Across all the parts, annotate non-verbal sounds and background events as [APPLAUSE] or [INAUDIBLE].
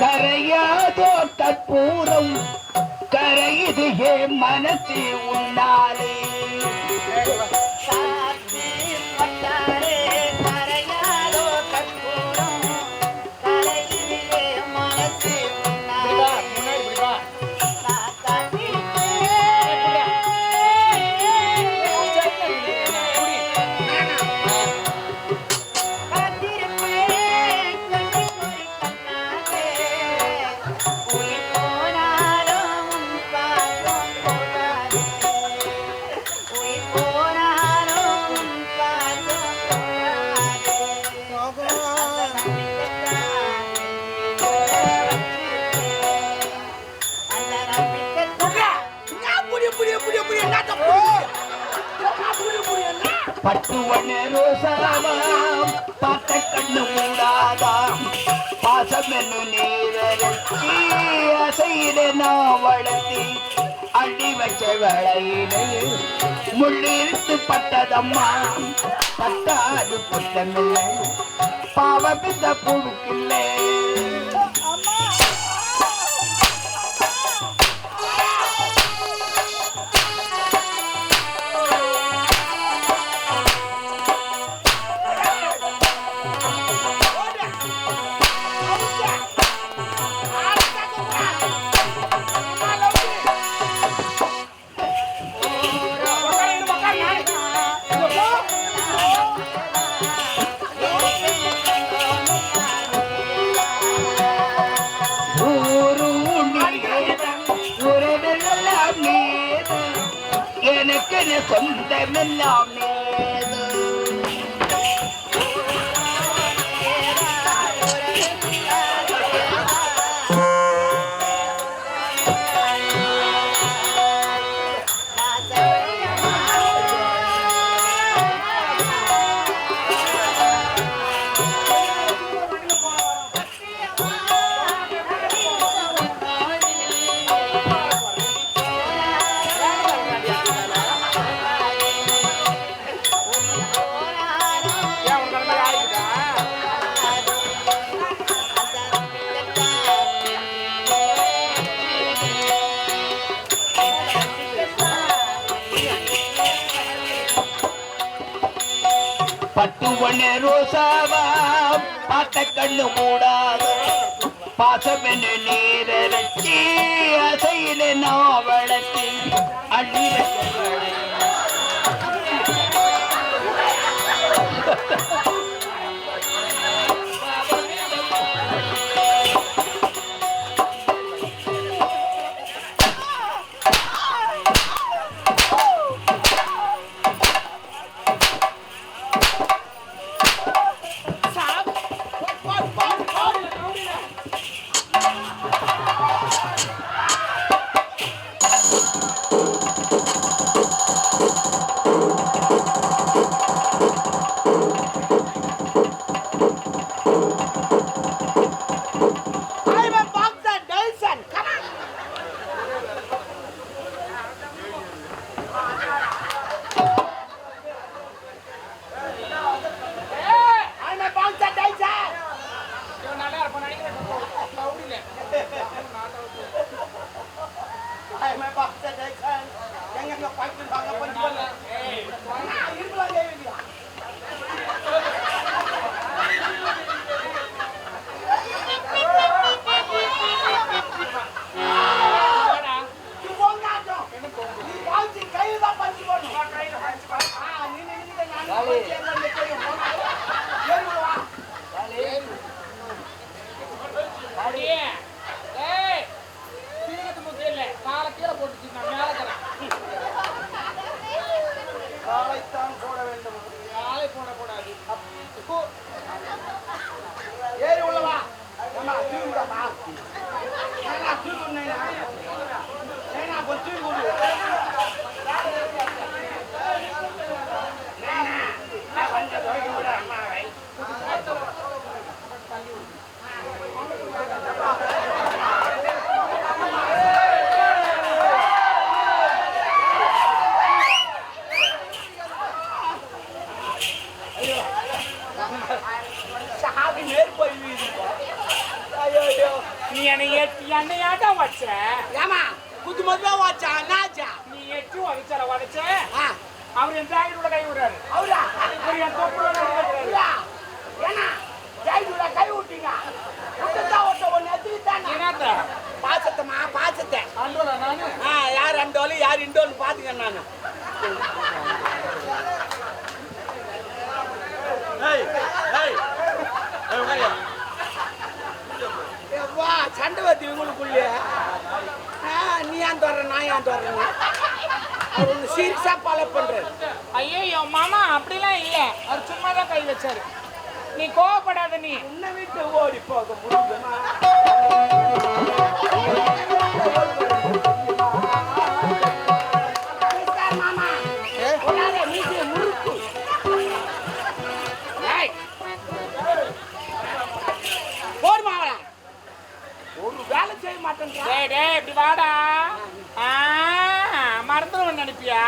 கரையாதோ கற்பூரம் கரையுது ஏ மனசு ಕಮಲು ನೀರರಚ್ಚಿ ಅಸೈದೆ ನಾವಳತಿ அள்ளி வச்ச வேளையிலே முள்ளிருத்து பட்டதம்மா பட்டாது பட்டமில்லை பாவ பித்த புழுக்கில்லை คนแต่มันยอมใน பட்ட கண்ணு மூடாத. பாசமென்று நீரச்சி அசையில நான் வளர்த்தி அள்ளி நீ என்னை ஏற்றி என்னையாட்டா வச்ச? ஏமா குத்து மதுவா வச்சா என்னாச்சா நீ எட்டு வச்சல வச்ச அவர் என் ஜாக்கெட்டோட கை விடுறாரு. அவரா? இவர் என் தொப்புளோட கை விடுறாரு ஏன்னா கை விட்டீங்க. விட்டுதான் ஒட்ட ஒன்னு எத்திக்கிட்டாங்க என்னத்த? பாசத்தம்மா பாசத்தை. அண்டோல நானு? ஆ யார் அண்டோலு யார் இண்டோலு பாத்துக்க நானு. சண்டை வத்தி இவங்களுக்குள்ளே ஆ, நீ ஏன் தோற நான் ஏன் தோறேன்னு அவர் சீரியஸா ஃபாலோ பண்றாரு. ஐயோ மாமா அப்படிலாம் இல்ல. அவர் சும்மா தான் கை வச்சாரு. நீ கோவப்படாத நீ. உன்னை விட்டு ஓடி போக முடியுமா? டேய் டேய் இப்படி வாடா. ஆ மறந்துடுவேன் நினைப்பியா?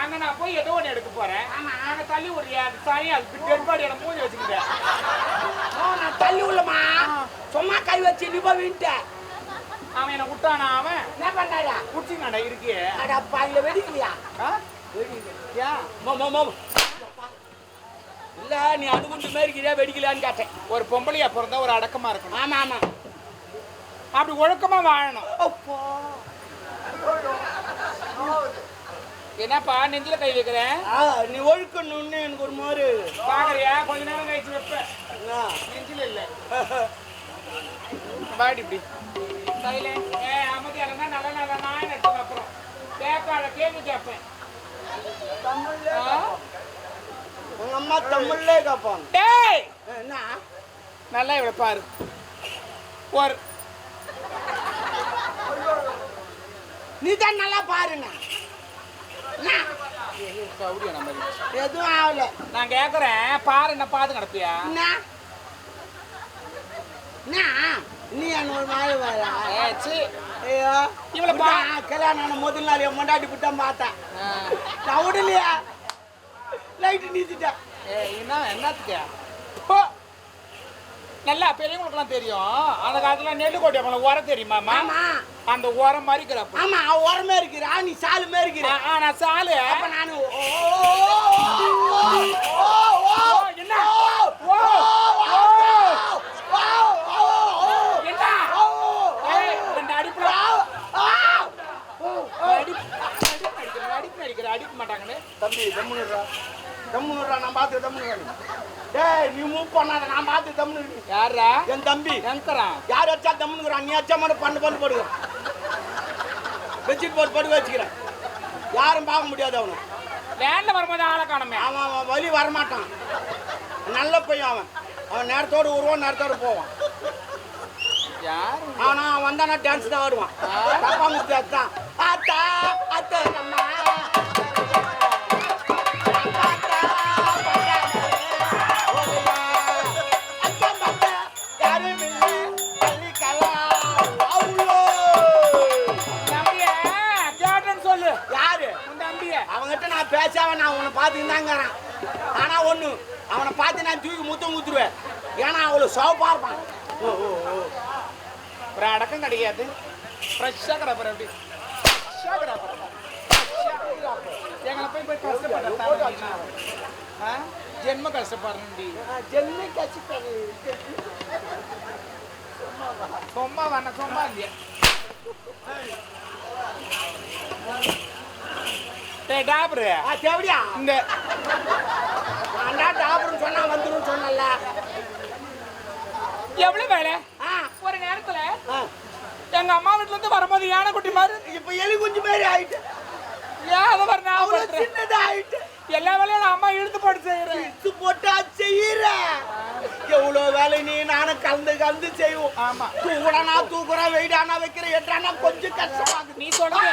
அங்க நான் போய் ஏதோ ஒன்று எடுக்க போறேன். அங்க தள்ளி விடுறியா அது சாரி அது டெட் பாடி எனக்கு மூஞ்சி வச்சுக்கிட்டேன். ஓ, நான் தள்ளி உள்ளமா? சும்மா கை வச்சு நீ போய் வின்ட்டேன் அவன் என்ன விட்டானா அவன்? என்ன பண்ணாடா குடிச்சிங்கடா இருக்கு. அட பாயில வெடிக்கலையா? இல்ல நீ அணுகுண்டு மாதிரி இருக்கிறியா வெடிக்கலான்னு கேட்டேன். ஒரு பொம்பளையா பிறந்தா ஒரு அடக்கமா இருக்கணும். ஆமா ஆமா. அப்படி ஒழுக்கமா வாழணும். அப்பா. என்னப்பா நெஞ்சில கை வைக்கிறேன் நீ ஒழுக்கணும்னு எனக்கு ஒரு மாதிரி. பாக்குறியா? கொஞ்ச நேரம் கழிச்சு வைப்பேன். ஆ. நெஞ்சில இல்ல. [LAUGHS] பாடி இப்படி. சைலண்ட் ஏ அமைதியா இருந்தா நல்ல நல்ல நான் எடுத்து அப்புறம் கேட்காத கேள்வி கேட்பேன்? உங்க அம்மா தமிழ்லே கேட்பாங்க. டேய்! என்ன? நல்லா இவளை பாரு. ஒரு நீ தான் நல்லா பாருங்க எதுவும் ஆகல. நான் கேக்குறேன். பாரு என்ன பார்த்து கிடப்பியா? நீ என்ன ஒரு மாதிரி வர ஐயோ. இவளை பா- கல்யாணம் முதல் நாள் என் முண்டாட்டி விட்டான் பார்த்தேன் நான் விடலையா? லைட்டு நீத்திட்டேன் என்ன என்னத்துக்கு? நல்லா பெரியவங்களுக்குலாம் தெரியும் அந்த காலத்துல நெல்லு கோட்டை அவங்கள உரம் தெரியுமாமா அந்த உரம் மாதிரி இருக்கிறப்ப ஆமா உரமே இருக்கிறா நீ சாலுமே இருக்கிற ஆ, நான் சாலு அப்ப நானு ஓ, ஓ, ஓ, ஓ, ஓ, ஓ, என்ன அடிக்க மாட்டாங்கன்னு தம்பி தம்முனுடா தம்முனுடா நான் பார்த்து தம்முனு டேய் நீ மூவ் பண்ணாத நான் பார்த்து தம்முனு யாரா என் தம்பி. எங்கறான் யார் வச்சா தம்முனுக்குறான் நீ வச்சா மட்டும் பண்ணு பண்ணு போடுகிறான் பெட்ஷீட் போட்டு படுக்க வச்சுக்கிறேன். யாரும் பார்க்க முடியாது அவனை. வேன்ல வரும்போது ஆளை காணுமே. அவன் அவன் வழி வரமாட்டான். நல்ல பையன் அவன். அவன் நேரத்தோடு வருவான் நேரத்தோடு போவான். யாரு? அவன் வந்தானா டான்ஸ் தான் ஆடுவான். தப்பா முத்தி அத்தான் அத்தா. அத்தா, பேசாம நான் உன்னை பார்த்துக்கிட்டு தாங்கிறேன் ஆனா ஒண்ணு அவனை பார்த்து நான் தூக்கி முத்தம் குத்துருவேன். ஏன்னா அவ்வளோ சோப்பா இருப்பான். ஓ ஓ ஓ. ஒரு அடக்கம் கிடையாது. ஃப்ரெஷ்ஷாக கிடப்புற அப்படி ஃப்ரெஷ்ஷாக கிடப்புற எங்களை போய் போய் கஷ்டப்படுறா ஜென்ம கஷ்டப்படுறேன்டி ஜென்மை கட்சிக்காரு சும்மா வேணா சும்மா இல்லையா. டேய் டாபரு. ஆ தேவடியா? இந்த நான் டாக்டர் சொன்னா வந்துடும் சொன்னல எவ்வளவு வேலை? ஆ. ஒரு நேரத்துல. எங்க அம்மா வீட்டுல இருந்து வரும்போது யானைக்குட்டி மாதிரி இப்ப எலி குஞ்சு மாதிரி ஆயிட்டு. ஏன் அதை வர நான் அவ்வளவு. சின்னதா ஆயிட்டு எல்லா வேலையும் நான் அம்மா இழுத்து போட்டு செய்யறேன் இது போட்டா செய்யற எவ்வளவு வேலை நீ நானும் கலந்து கலந்து செய்வோம். ஆமா. தூக்குறானா தூக்குறான் வெயிடானா வைக்கிற எட்டானா கொஞ்சம் கஷ்டமாகுது நீ சொல்றது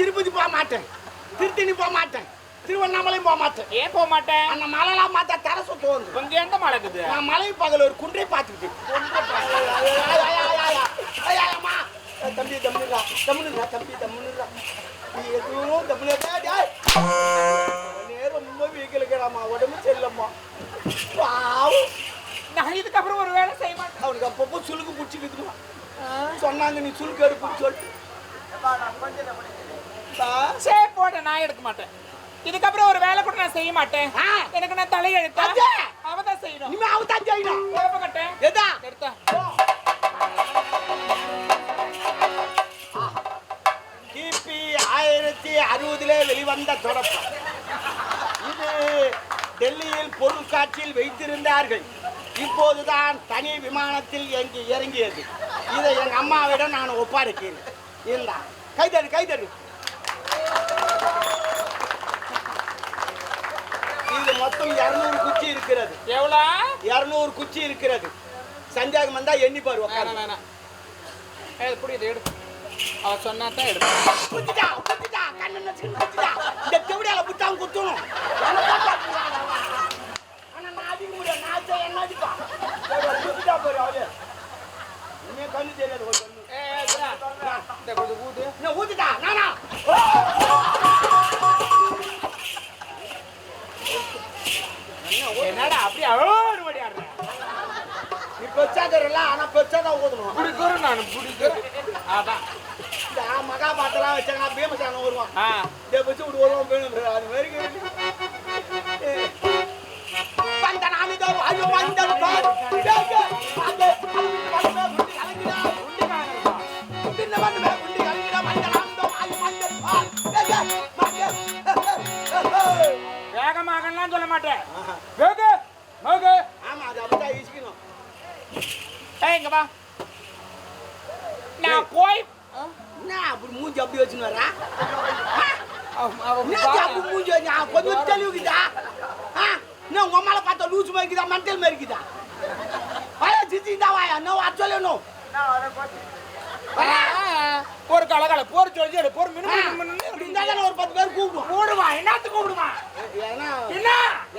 திருப்பதி போக மாட்டேன். திருத்தணி போக மாட்டேன். திருவண்ணாமலையும் போக மாட்டேன். ஏன் போக மாட்டேன்? அந்த மலைலாம் பார்த்தா தலை சுத்து வந்து உங்க எந்த மழை இருக்குது? நான் மலை பகல் ஒரு குன்றை பார்த்துக்கிட்டு. தம்பி தம்முனுடா தம்முனுடா தம்பி தம்முனுடா நீ எதுவும் நேரம் ரொம்ப வீக்கில் இருக்கிறாம்மா உடம்பு சரியில்லம்மா. பாவம் நான் இதுக்கப்புறம் ஒரு வேலை செய்ய மாட்டேன். அவனுக்கு அப்பப்போ சுளுக்கு பிடிச்சிக்குதுமா. சொன்னாங்க நீ சுளுக்கு எடுப்புன்னு சொல்லிட்டு ஆ, சரி போட்டேன் நான் எடுக்க மாட்டேன். இதுக்கப்புறம் ஒரு வேலை கூட நான் செய்ய மாட்டேன். எனக்கு நான் தலையெழுத்தா? அச்சே. அவ தான் செய்யணும். இனிமே அவன் தான் செய்யணும். குழப்ப கட்டேன். எதா? எடுத்தா. கிபி ஆயிரத்தி அறுபதுல வெளிவந்த தொடக்கம். இது டெல்லியில் பொருட்காட்சியில் வைத்திருந்தார்கள். இப்போதுதான் தனி விமானத்தில் எங்கு இறங்கியது. இதை எங்க அம்மாவிடம் நான் ஒப்படைக்கிறேன் இந்த கைதடு கைதடு. இருக்கிறது எவ்வளோ இருநூறு குச்சி இருக்கிறது சந்தேகம் வந்தா எண்ணி பாரு ஏ புரியுது எடு அவ சொன்னா தான் எடுப்பேன் குத்திட்டா குத்திட்டா கண்ணு நச்சுன்னு குத்திட்டா இந்த தெவிடியால புத்தாங்க குத்தணும் ஆனா நான் அடிக்க முடியாது நான் அடிச்சா என்ன அடிப்பா குத்திட்டா அவளே கண்ணு தெரியாது கண்ணு ஏ ஏ. இந்த கொஞ்சம் ஊத்திட்டா நானா என்னடா அப்படியே அழோடு ஓடி ஆடுறேன் நீ பெருசா தெரியல ஆனா பெருசா தான் ஊதணும் பிடிக்கிறேன் நான் பிடிக்கிறேன் அதான் இந்த மகாபாத்தெல்லாம் வச்சாங்க பீமசானம் வருவான் இதை வச்சு விட்டு வருவான் வேணும் அது மாதிரி வந்த நாமிதோ ஐயோ வந்தல் பார் வேகமாகலாம் சொல்ல மாட்டேன். வேக வேக. ஆமா அது அப்படிதான் ஈசிக்கணும் ஏய் இங்க வா. நான் போய் என்ன அப்படி மூஞ்சி அப்படி வச்சுன்னு வரா. அப்படி மூஞ்சி வச்சு ஆ, கொஞ்சம் தெளிவுக்குதா ஆ? என்ன உங்க அம்மால பார்த்தா லூசு மாதிரி இருக்குதா? மென்டல் மாதிரி இருக்குதா? வாயா சிச்சி தான் வாயா. நோ சொல்லணும். ஆ, ஒரு கலகல போர் சொல்லி எடு போர் மினு ஒரு பத்து பேர் கூப்பிடும் கூடுமா என்னத்துக்கு கூடுமா ஏன்னா என்ன?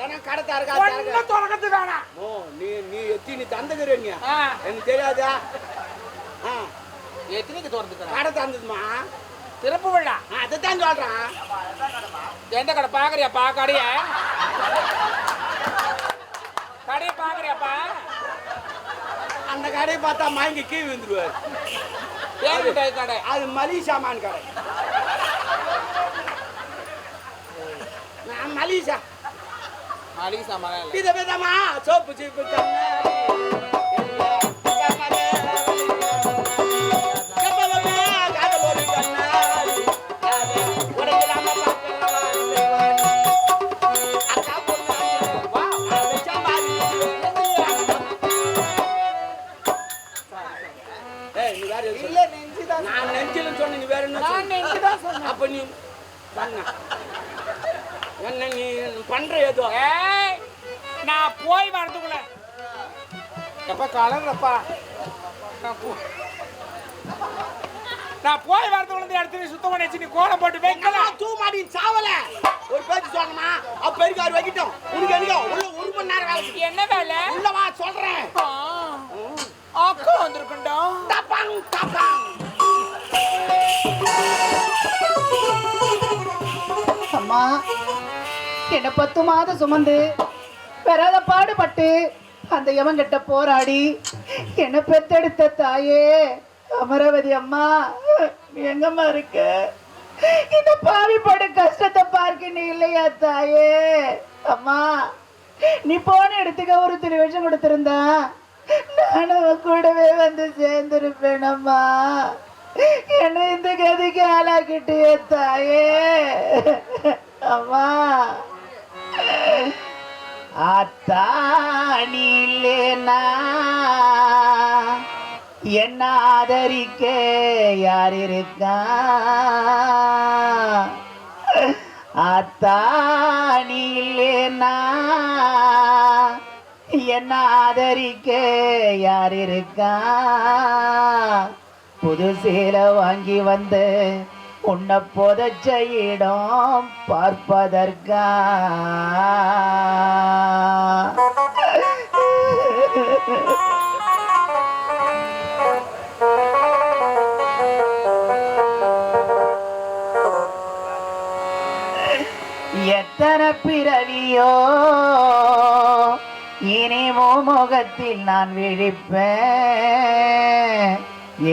ஏன்னா கடை தரகா ஒண்ணு தரகா தொடக்கத்து வேணாம் ஓ நீ நீ எத்தி நீ தந்துக்கிறீங்க? எனக்கு தெரியாதா? எத்தனைக்கு திறந்துக்கிறேன் கடை தந்ததுமா? திறப்பு விழா. அதை தான் சொல்றான் எந்த கடை பாக்குறியாப்பா கடைய? கடையை பாக்குறியாப்பா? அந்த கடையை பார்த்தா வாங்கி கீழ் விழுந்துருவார். கடை அது மளிகை சாமான் கடை. மளிகை மளிகை சாமான் வித விதமா சோப்பு சீப்பு கண்ணாடி. என்ன நீ பண்ற ஏதோ? நான் போய் வரதுக்குள்ள. எப்பா கலங்கப்பா நான் போ- நான் போய் வரதுக்குள்ள இடத்துல சுத்தம் பண்ணி வச்சு நீ கோலம் போட்டு வைக்கலாம் தூ மாடி சாவல? ஒரு பேச்சு சொல்லணுமா? அப்ப இருக்கு அவர் வைக்கட்டும். உனக்கு எனக்கு உள்ள ஒரு மணி நேரம் வேலை. என்ன வேலை? உள்ள வா சொல்றேன். அக்கா வந்திருக்குண்டா. தப்பாங் தப்பாங் அம்மா. என்ன பத்து மாதம் சுமந்து பெறாத பாடுபட்டு அந்த யமன்கிட்ட போராடி என்ன பெத்தெடுத்த தாயே அமராவதி அம்மா. எங்கம்மா இருக்க? இந்த பாவி பட கஷ்டத்தை பார்க்க நீ இல்லையா தாயே? அம்மா நீ போன இடத்துக்கு ஒரு திரு விஷம் கொடுத்திருந்தா நானும் கூடவே வந்து சேர்ந்திருப்பேன் அம்மா. என்ன இந்த கதிக்கு ஆளாக்கிட்டியே தாயே. அம்மா அத்தானிலேனா என்ன ஆதரிக்க யார் இருக்கா? அத்தானிலேனா என்ன ஆதரிக்க யார் இருக்கா? புது சேலை வாங்கி வந்து உன்னை புதச்ச இடம் பார்ப்பதற்கா? எத்தனை பிறவியோ இனிமோ முகத்தில் நான் விழிப்பேன்.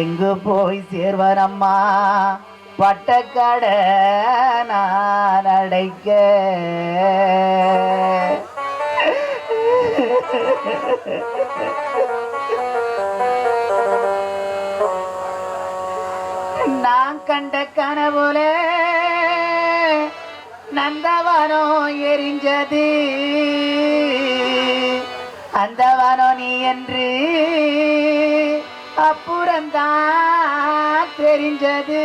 எங்கு போய் சேர்வரம்மா பட்டக்கடை நான் அடைக்க நான் கண்ட கனவுல நந்தவனோ எரிஞ்சது. அந்தவனோ நீ என்று அப்புறந்தான். தெரிஞ்சது